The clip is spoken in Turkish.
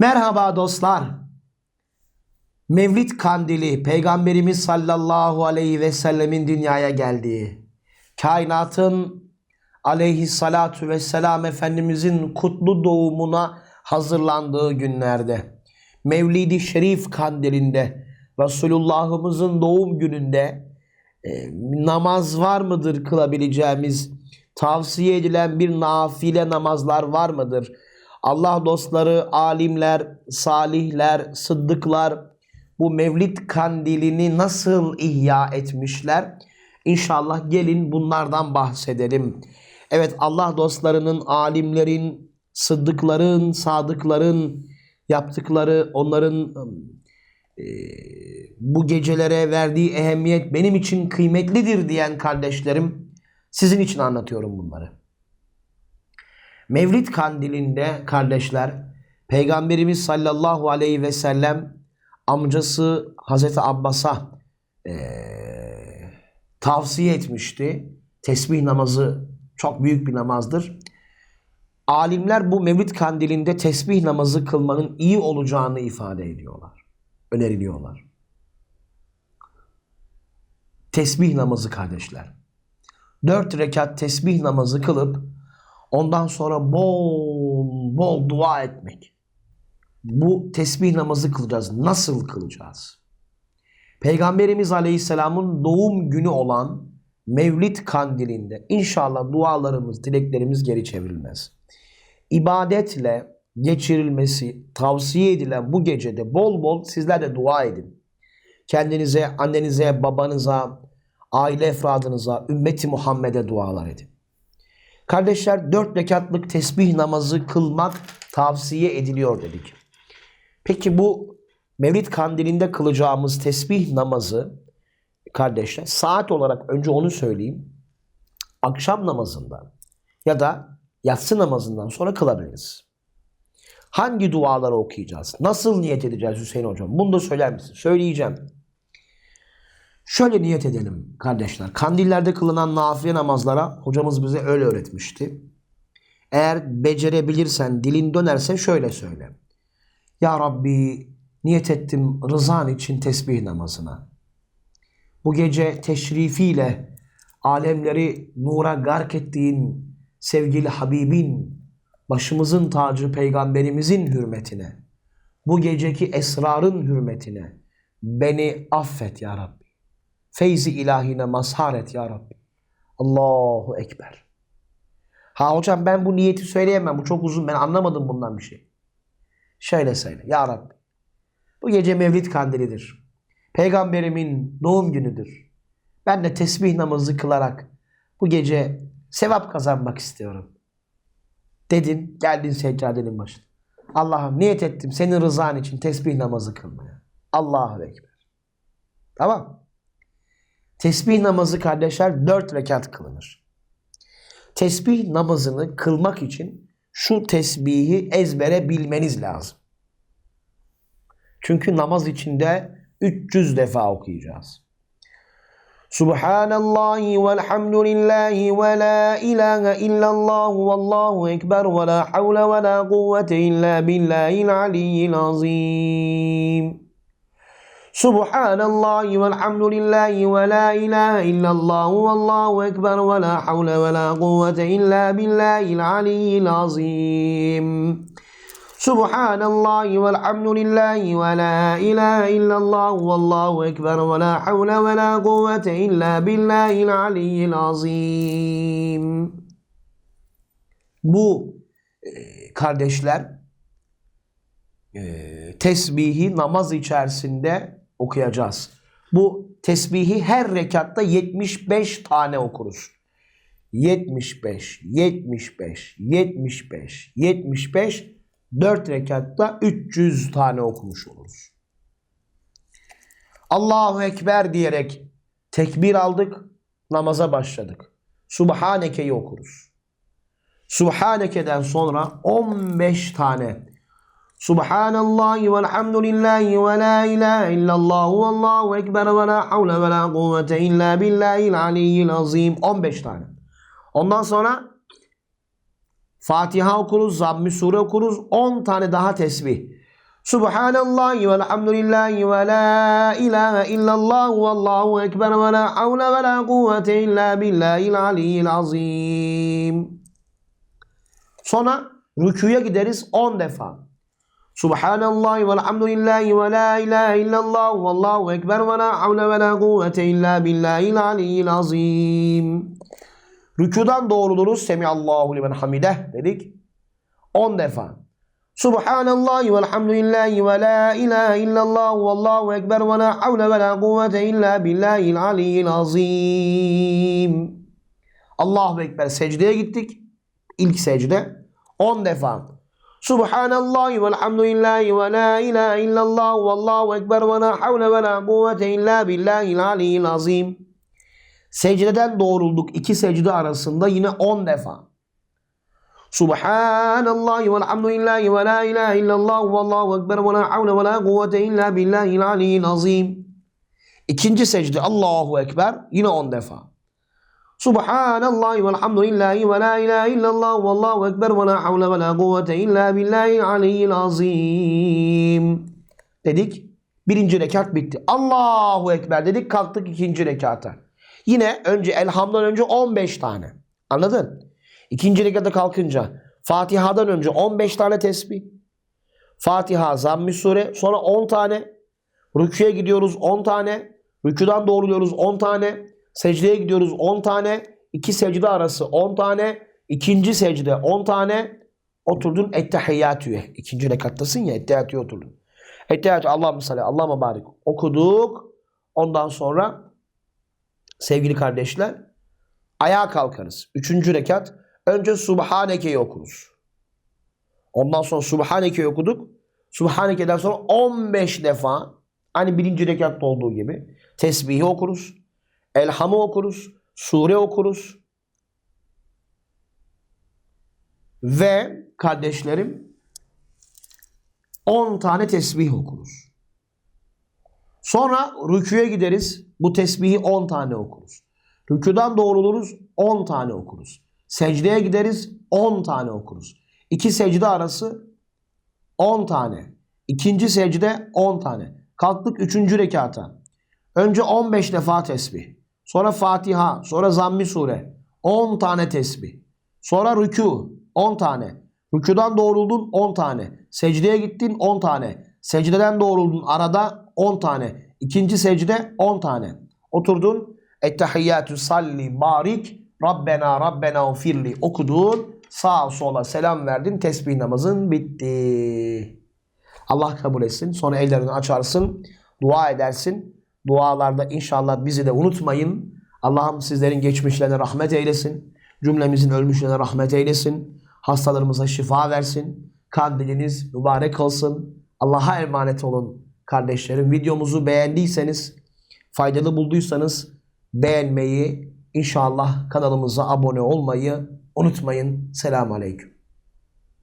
Merhaba dostlar. Mevlid kandili Peygamberimiz sallallahu aleyhi ve sellemin dünyaya geldiği, kainatın aleyhissalatu vesselam Efendimizin kutlu doğumuna hazırlandığı günlerde, Mevlid-i Şerif kandilinde, Resulullah'ımızın doğum gününde e, namaz var mıdır kılabileceğimiz, tavsiye edilen bir nafile namazlar var mıdır? Allah dostları, alimler, salihler, sıddıklar bu mevlid kandilini nasıl ihya etmişler? İnşallah gelin bunlardan bahsedelim. Evet Allah dostlarının, alimlerin, sıddıkların, sadıkların yaptıkları, onların e, bu gecelere verdiği ehemmiyet benim için kıymetlidir diyen kardeşlerim sizin için anlatıyorum bunları. Mevlid kandilinde kardeşler Peygamberimiz sallallahu aleyhi ve sellem amcası Hazreti Abbas'a eee, tavsiye etmişti. Tesbih namazı çok büyük bir namazdır. Alimler bu Mevlid kandilinde tesbih namazı kılmanın iyi olacağını ifade ediyorlar. Öneriliyorlar. Tesbih namazı kardeşler. Dört rekat tesbih namazı kılıp ondan sonra bol bol dua etmek. Bu tesbih namazı kılacağız. Nasıl kılacağız? Peygamberimiz Aleyhisselam'ın doğum günü olan Mevlid kandilinde inşallah dualarımız, dileklerimiz geri çevrilmez. İbadetle geçirilmesi tavsiye edilen bu gecede bol bol sizler de dua edin. Kendinize, annenize, babanıza, aile efradınıza, ümmeti Muhammed'e dualar edin. Kardeşler dört rekatlık tesbih namazı kılmak tavsiye ediliyor dedik. Peki bu Mevlid kandilinde kılacağımız tesbih namazı kardeşler saat olarak önce onu söyleyeyim. Akşam namazından ya da yatsı namazından sonra kılabiliriz. Hangi duaları okuyacağız? Nasıl niyet edeceğiz Hüseyin Hocam? Bunu da söyler misin? Söyleyeceğim. Şöyle niyet edelim kardeşler. Kandillerde kılınan nafile namazlara hocamız bize öyle öğretmişti. Eğer becerebilirsen, dilin dönerse şöyle söyle. Ya Rabbi niyet ettim rızan için tesbih namazına. Bu gece teşrifiyle alemleri nura gark ettiğin sevgili Habibin, başımızın tacı peygamberimizin hürmetine, bu geceki esrarın hürmetine beni affet ya Rabbi. Feyzi ilahine mazhar et ya Rabbi. Allahu Ekber. Ha hocam ben bu niyeti söyleyemem. Bu çok uzun. Ben anlamadım bundan bir şey. Şöyle söyle. Ya Rabbi. Bu gece Mevlid kandilidir. Peygamberimin doğum günüdür. Ben de tesbih namazı kılarak bu gece sevap kazanmak istiyorum. Dedin, geldin seccadenin başına. Allah'ım niyet ettim senin rızan için tesbih namazı kılmaya. Allahu Ekber. Tamam. Tesbih namazı kardeşler dört rekat kılınır. Tesbih namazını kılmak için şu tesbihi ezbere bilmeniz lazım. Çünkü namaz içinde 300 defa okuyacağız. Subhanallahi velhamdülillahi ve la ilahe illallah vallahu ekber ve la havle ve la kuvvete illa billahil aliyyil azim. Subhanallahi velhamdülillahi ve la ilahe illallah vallahu ekber ve la havle ve la kuvvete illa billahil aliyyil azim. Subhanallahi velhamdülillahi ve la ilahe illallah vallahu ekber ve la havle ve la kuvvete illa billahil aliyyil azim. Bu e, kardeşler e, tesbihi namaz içerisinde okuyacağız. Bu tesbihi her rekatta 75 tane okuruz. 75, 75, 75, 75, 4 rekatta 300 tane okumuş oluruz. Allahu Ekber diyerek tekbir aldık, namaza başladık. Subhaneke'yi okuruz. Subhaneke'den sonra 15 tane Subhanallahi velhamdülillahi ve la ilahe illallah ve allahu ekber ve la havle ve la kuvvete illa billahil aliyyil azim 15 tane. Ondan sonra Fatiha okuruz, Zamm-ı Sure okuruz, 10 tane daha tesbih. Subhanallahi velhamdülillahi ve la ilahe illallah vallahu ekber ve la havle ve la kuvvete illa billahil aliyyil azim. Sonra rüküye gideriz 10 defa. Subhanallahi velhamdülillahi ve la ilahe illallah vallahu ekber ve la havle ve la kuvvete illa billahil aliyyil azim. Rükudan doğruluruz. Semiallahu limen hamideh dedik. 10 defa. Subhanallahi velhamdülillahi ve la ilahe illallah vallahu ekber ve la havle ve la kuvvete illa billahil aliyyil azim. Allahu ekber secdeye gittik. İlk secde 10 defa. Subhanallahi velhamdülillahi ve la ilahe illallah vallahu ekber ve la havle ve la kuvvete illa billahil aliyyil azim. Secdeden doğrulduk. iki secde arasında yine 10 defa. Subhanallahi velhamdülillahi ve la ilahe illallah vallahu ekber ve la havle ve la kuvvete illa billahil aliyyil azim. İkinci secde Allahu Ekber yine 10 defa. Subhanallahi velhamdülillahi ve la ilahe illallah vallahu ekber ve la havle ve la kuvvete illa billahil aliyyil azim. Dedik. Birinci rekat bitti. Allahu Ekber dedik kalktık ikinci rekata. Yine önce elhamdan önce 15 tane. Anladın? İkinci rekata kalkınca Fatiha'dan önce 15 tane tesbih. Fatiha, Zamm-ı Sure, sonra 10 tane. Rüküye gidiyoruz 10 tane. Rüküden doğruluyoruz 10 tane. Secdeye gidiyoruz 10 tane. İki secde arası 10 tane. İkinci secde 10 tane. Oturdun ettehiyyatüye. İkinci rekattasın ya ettehiyyatüye oturdun. Ettehiyyatü Allah'ım salli Allah'ıma barik. Okuduk. Ondan sonra sevgili kardeşler ayağa kalkarız. Üçüncü rekat. Önce Subhaneke'yi okuruz. Ondan sonra Subhaneke'yi okuduk. Subhaneke'den sonra 15 defa hani birinci rekatta olduğu gibi tesbihi okuruz. Elhamı okuruz. Sure okuruz. Ve kardeşlerim 10 tane tesbih okuruz. Sonra rüküye gideriz. Bu tesbihi 10 tane okuruz. Rüküden doğruluruz 10 tane okuruz. Secdeye gideriz 10 tane okuruz. İki secde arası 10 tane. İkinci secde 10 tane. Kalktık 3. rekata. Önce 15 defa tesbih. Sonra Fatiha. Sonra Zammi Sure. 10 tane tesbih. Sonra rükû. 10 tane. Rüküden doğruldun 10 tane. Secdeye gittin 10 tane. Secdeden doğruldun arada 10 tane. İkinci secde 10 tane. Oturdun. Ettehiyyatü salli barik. Rabbena Rabbena ufirli okudun. Sağa sola selam verdin. Tesbih namazın bitti. Allah kabul etsin. Sonra ellerini açarsın. Dua edersin. Dualarda inşallah bizi de unutmayın. Allah'ım sizlerin geçmişlerine rahmet eylesin. Cümlemizin ölmüşlerine rahmet eylesin. Hastalarımıza şifa versin. Kandiliniz mübarek olsun. Allah'a emanet olun kardeşlerim. Videomuzu beğendiyseniz, faydalı bulduysanız beğenmeyi, inşallah kanalımıza abone olmayı unutmayın. Selamun Aleyküm.